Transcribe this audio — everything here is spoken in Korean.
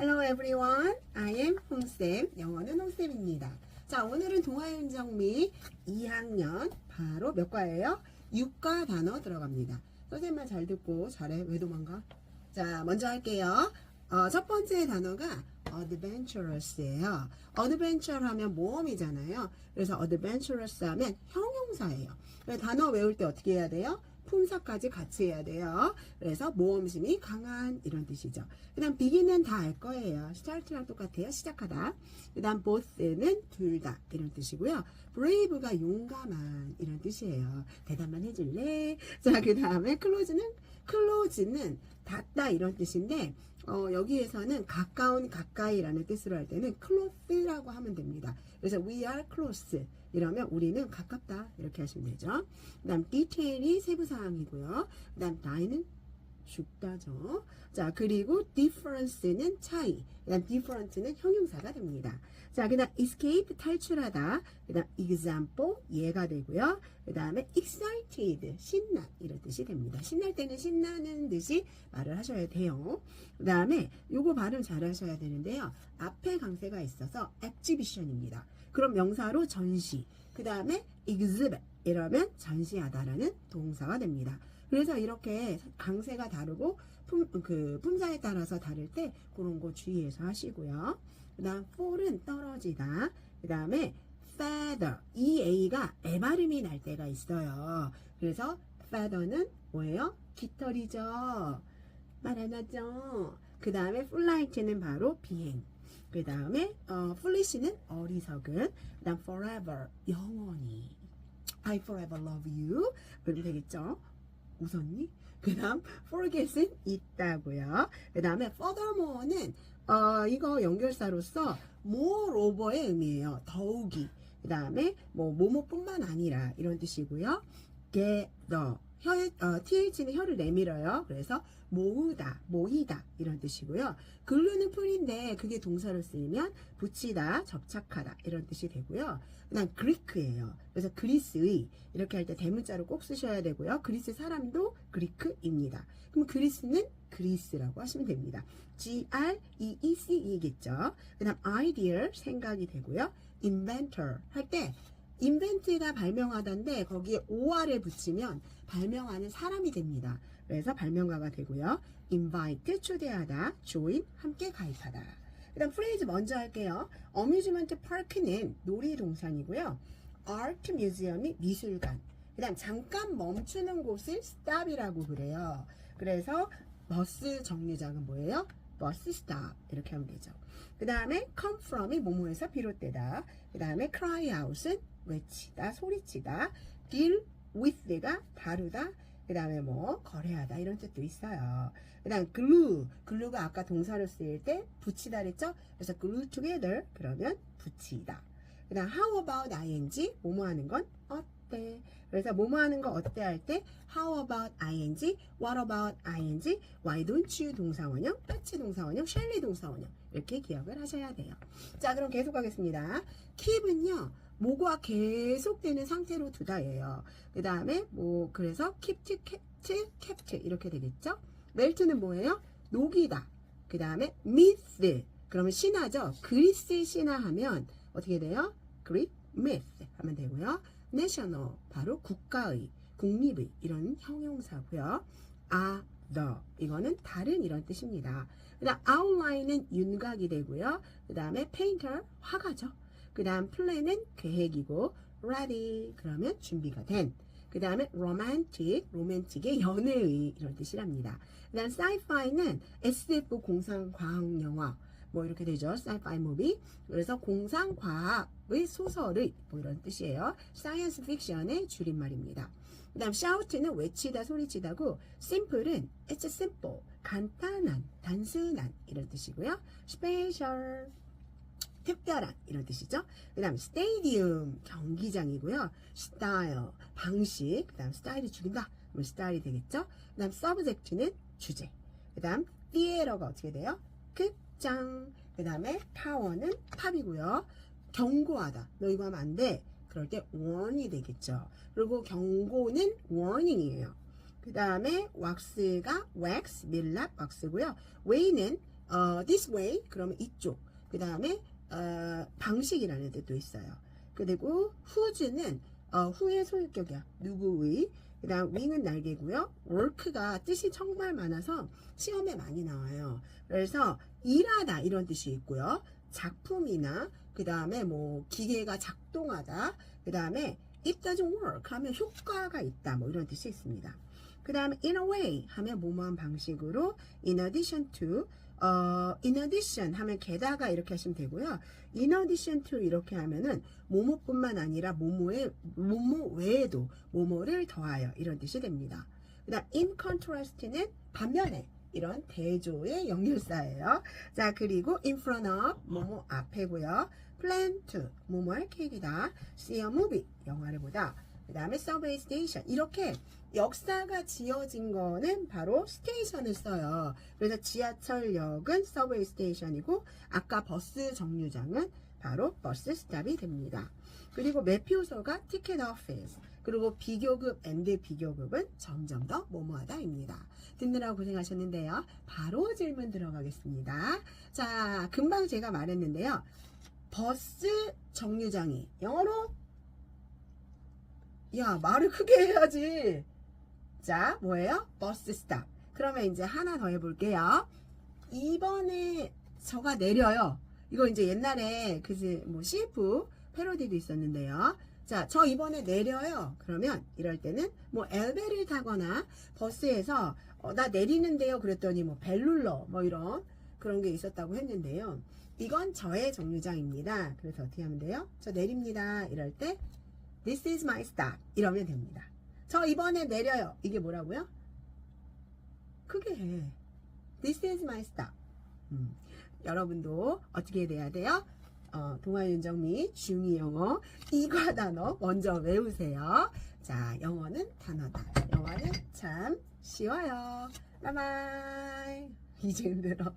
Hello everyone. I am 홍쌤. 영어는 홍쌤입니다. 자, 오늘은 동아윤정미 2학년 바로 몇 과예요? 6과 단어 들어갑니다. 선생님만 잘 듣고 잘해. 왜 도망가? 자, 먼저 할게요. 어, 첫 번째 단어가 adventurous예요. adventure 하면 모험이잖아요. 그래서 adventurous 하면 형용사예요. 단어 외울 때 어떻게 해야 돼요? 품사까지 같이 해야 돼요. 그래서 모험심이 강한 이런 뜻이죠. 그 다음 begin은 다 알 거예요. start랑 똑같아요. 시작하다. 그 다음 both는 둘 다 이런 뜻이고요. brave가 용감한 이런 뜻이에요. 대답만 해줄래? 자, 그 다음에 close는 close는 닫다 이런 뜻인데 어, 여기에서는 가까운 가까이라는 뜻으로 할 때는 close라고 하면 됩니다. 그래서 we are close 이러면 우리는 가깝다 이렇게 하시면 되죠. 그 다음 detail이 세부 사항이고요. 그 다음 die는 죽다죠. 자 그리고 difference는 차이. 그다음 different는 형용사가 됩니다. 자 그다음 escape 탈출하다. 그다음 example 예가 되고요. 그다음에 excited 신나 이런 뜻이 됩니다. 신날 때는 신나는 듯이 말을 하셔야 돼요. 그다음에 요거 발음 잘 하셔야 되는데요. 앞에 강세가 있어서 exhibition입니다. 그럼 명사로 전시. 그 다음에 exhibit 이러면 전시하다라는 동사가 됩니다. 그래서 이렇게 강세가 다르고 품, 그 품사에 따라서 다를 때 그런 거 주의해서 하시고요. 그 다음 fall은 떨어지다. 그 다음에 feather 이 a가 에 발음이 날 때가 있어요. 그래서 feather는 뭐예요? 깃털이죠. 말안 하죠. 그 다음에 flight는 바로 비행. 그 다음에 어, foolish는 어리석은. 그 다음 forever 영원히. I forever love you. 그러면 되겠죠? 웃었니? 그 다음 forget은 있다고요. 그 다음에 furthermore는 어, 이거 연결사로서 moreover의 의미예요. 더욱이. 그 다음에 뭐 뭐뭐뿐만 아니라 이런 뜻이고요. gather 혀에 어, th는 혀를 내밀어요. 그래서 모으다, 모이다 이런 뜻이고요. 글루는 풀인데 그게 동사로 쓰이면 붙이다, 접착하다 이런 뜻이 되고요. 그다음 그리크예요. 그래서 그리스의 이렇게 할 때 대문자로 꼭 쓰셔야 되고요. 그리스 사람도 그리크입니다. 그럼 그리스는 그리스라고 하시면 됩니다. G R C E겠죠. 그 다음 idea 생각이 되고요. inventor 할 때 인벤트가 발명하다인데 거기에 OR을 붙이면 발명하는 사람이 됩니다. 그래서 발명가가 되고요. invite 초대하다, join 함께 가입하다. 그 다음 프레이즈 먼저 할게요. 어뮤즈먼트 파크는 놀이동산이고요. 아트 뮤지엄이 미술관. 그 다음 잠깐 멈추는 곳을 stop이라고 그래요. 그래서 버스 정류장은 뭐예요? 버스 스탑 이렇게 하면 되죠. 그 다음에 come from이 뭐뭐에서 비롯되다. 그 다음에 cry out은 외치다, 소리치다. deal with가 다루다. 그 다음에 뭐 거래하다 이런 뜻도 있어요. 그 다음 glue, glue가 아까 동사로 쓰일 때 붙이다 그랬죠? 그래서 glue together 그러면 붙이다. 그 다음 how about ing, 뭐뭐 하는 건 어때? 그래서 뭐뭐 하는 거 어때 할 때 how about ing, what about ing, why don't you 동사원형, 같이 동사원형, shall이 동사원형 이렇게 기억을 하셔야 돼요. 자 그럼 계속 하겠습니다. keep은요 뭐가 계속되는 상태로 두다예요. 그 다음에 뭐 그래서 kept, kept 이렇게 되겠죠. melt는 뭐예요? 녹이다. 그 다음에 myth 그러면 신화죠. 그리스 신화 하면 어떻게 돼요? Greek myth 하면 되고요. national 바로 국가의, 국립의 이런 형용사고요. other 이거는 다른 이런 뜻입니다. 그다음 outline은 윤곽이 되고요. 그 다음에 painter 화가죠. 그 다음 plan은 계획이고 ready 그러면 준비가 된. 그 다음에 romantic, 로맨틱의 연애의 이런 뜻이랍니다. 그 다음 sci-fi는 SF 공상과학 영화 뭐 이렇게 되죠. sci-fi movie. 그래서 공상과학의 소설의 뭐 이런 뜻이에요. science fiction의 줄임말입니다. 그 다음 shout는 외치다, 소리치다고 simple은 it's simple, 간단한, 단순한 이런 뜻이고요. special 특별한 이런 뜻이죠. 그 다음 스테디움 경기장이고요. 스타일 방식 그 다음 스타일이 죽인다 그럼 스타일이 되겠죠. 그 다음 서브젝트는 주제 그 다음 theater가 어떻게 돼요? 극장 그 다음에 파워는 탑이고요. 경고하다 너 이거 하면 안 돼. 그럴 때 warn이 되겠죠. 그리고 경고는 warning이에요. 그 다음에 왁스가 wax, 밀랍, 왁스고요. 웨이는 어, this way 그러면 이쪽. 그 다음에 어, 방식이라는 뜻도 있어요. 그리고 who's는 어, who의 소유격이야. 누구의. 그 다음 wing은 날개고요. work가 뜻이 정말 많아서 시험에 많이 나와요. 그래서 일하다 이런 뜻이 있고요. 작품이나 그 다음에 뭐 기계가 작동하다. 그 다음에 it doesn't work 하면 효과가 있다. 뭐 이런 뜻이 있습니다. 그 다음에 in a way 하면 뭐뭐한 방식으로 in addition to 어, in addition 하면 게다가 이렇게 하시면 되고요. in addition to 이렇게 하면은 뭐뭐뿐만 아니라 뭐뭐에 뭐뭐 외에도 뭐뭐를 더하여 이런 뜻이 됩니다. 그다음 in contrast는 반면에 이런 대조의 연결사예요. 자 그리고 in front of 뭐뭐 앞에고요. plan to 뭐뭐 할 계획이다. see a movie 영화를 보다. 그 다음에 subway station 이렇게 역사가 지어진 거는 바로 스테이션을 써요. 그래서 지하철역은 서브웨이 스테이션이고 아까 버스 정류장은 바로 버스 스탑이 됩니다. 그리고 매표소가 티켓 오피스 그리고 비교급 앤드 비교급은 점점 더 뭐뭐하다입니다. 듣느라고 고생하셨는데요. 바로 질문 들어가겠습니다. 자, 금방 제가 말했는데요. 버스 정류장이 영어로 야 말을 크게 해야지. 자, 뭐예요? 버스 스탑. 그러면 이제 하나 더 해볼게요. 이번에 저가 내려요. 이거 이제 옛날에 그뭐 CF 패러디도 있었는데요. 자, 저 이번에 내려요. 그러면 이럴 때는 뭐 엘베를 타거나 버스에서 어, 나 내리는데요. 그랬더니 뭐 벨룰러 뭐 이런 그런 게 있었다고 했는데요. 이건 저의 정류장입니다. 그래서 어떻게 하면 돼요? 저 내립니다. 이럴 때 This is my stop. 이러면 됩니다. 저 이번에 내려요. 이게 뭐라고요? 크게 해. This is my stop. 음, 여러분도 어떻게 돼야 돼요? 어, 동아윤정 및 중2 영어 이과 단어 먼저 외우세요. 자, 영어는 단어다. 영어는 참 쉬워요. 바이바이. 이제 힘들어.